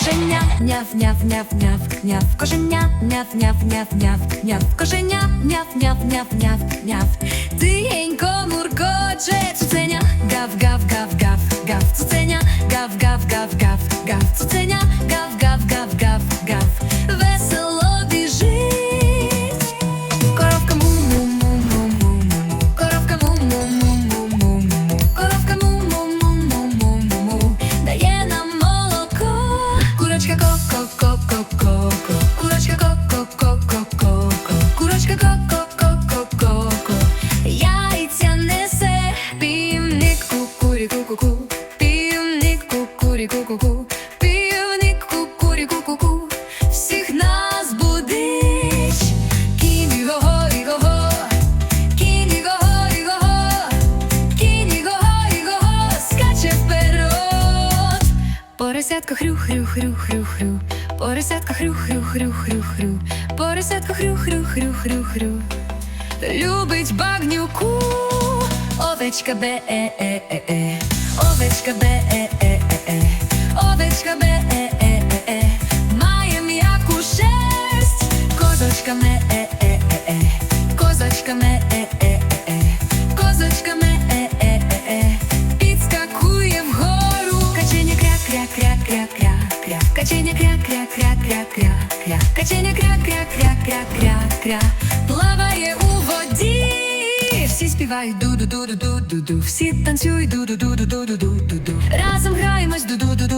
korzenia, niaw, niaw, niaw, niaw, niaw, korzenia, niaw, niaw, niaw, niaw, niaw, korzenia, niaw, niaw, niaw, niaw, niaw. Tyjeńko murgocze, cucenia, gaw, gaw, gaw, gaw, gaw, cucenia, gaw, gaw, gaw, gaw, gaw, cucenia, gaw, кукурі-ку-ку-ку, півник кукурі-ку-ку-ку, всіх нас будить. Кінь іго-го, іго-го, кінь іго-го, іго-го, кінь іго-го, іго-го, скаче вперед. Поросятко хрю-хрю-хрю-хрю-хрю, поросятко хрю-хрю-хрю-хрю-хрю, поросятко хрю-хрю-хрю-хрю-хрю. Любить багнюку, овечка бе-е-е-е-е, овечка бе-е-е-е-е, козочка ме-е-е-е-е, козочка ме-е-е-е-е, козочка ме-е-е-е-е, підскакує вгору, каченя кря-кря-кря-кря-кря-кря, каченя кря-кря-кря-кря-кря-кря, каченя кря-кря-кря-кря-кря-кря, плаває у воді. Всі співають ду-ду-ду-ду-ду-ду-ду, всі танцюють ду-ду-ду-ду-ду-ду-ду-ду, разом граємось ду-ду-ду-ду-ду-ду-ду, з тваринами